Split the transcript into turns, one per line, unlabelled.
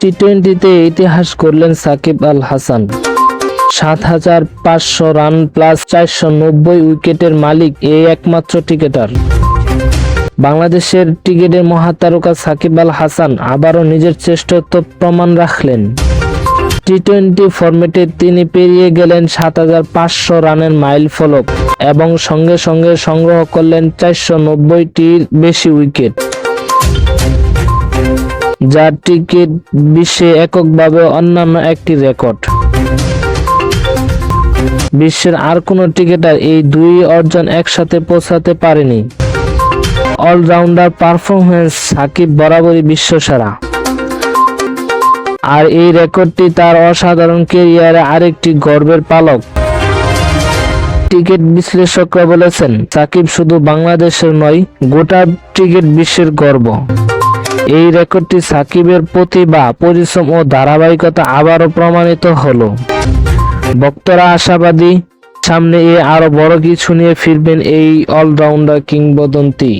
টি টোয়েন্টিতে ইতিহাস করলেন সাকিব আল হাসান সাত হাজার পাঁচশো রান প্লাস চারশো নব্বই উইকেটের মালিক এই একমাত্র ক্রিকেটার। বাংলাদেশের ক্রিকেটের মহাতারকা সাকিব আল হাসান আবারও নিজের শ্রেষ্ঠত্ব প্রমাণ রাখলেন। টি টোয়েন্টি ফরম্যাটে তিনি পেরিয়ে গেলেন সাত হাজার পাঁচশো রানের মাইল ফলক এবং সঙ্গে সঙ্গে সংগ্রহ করলেন চারশো নব্বইটির বেশি উইকেট। যার টিকিট বিশ্বে এককভাবে অন্যান্য একটি রেকর্ড। বিশ্বের আর কোনো ক্রিকেটার এই দুই অর্জন একসাথে পৌঁছাতে পারেনি। অলরাউন্ডার পারফরমেন্স সাকিব বরাবরই বিশ্বসেরা। আর এই রেকর্ডটি তার অসাধারণ কেরিয়ারে আরেকটি গর্বের পালক। ক্রিকেট বিশ্লেষকরা বলেছেন, সাকিব শুধু বাংলাদেশের নয়, গোটা ক্রিকেট বিশ্বের গর্ব। এই রেকর্ডটি সাকিবের প্রতিভা, পরিশ্রম ও ধারাবাহিকতা আবারও প্রমাণিত হলো। ভক্তরা আশাবাদী, সামনে এ আরও বড় কিছু নিয়ে ফিরবেন এই অলরাউন্ডার কিংবদন্তি।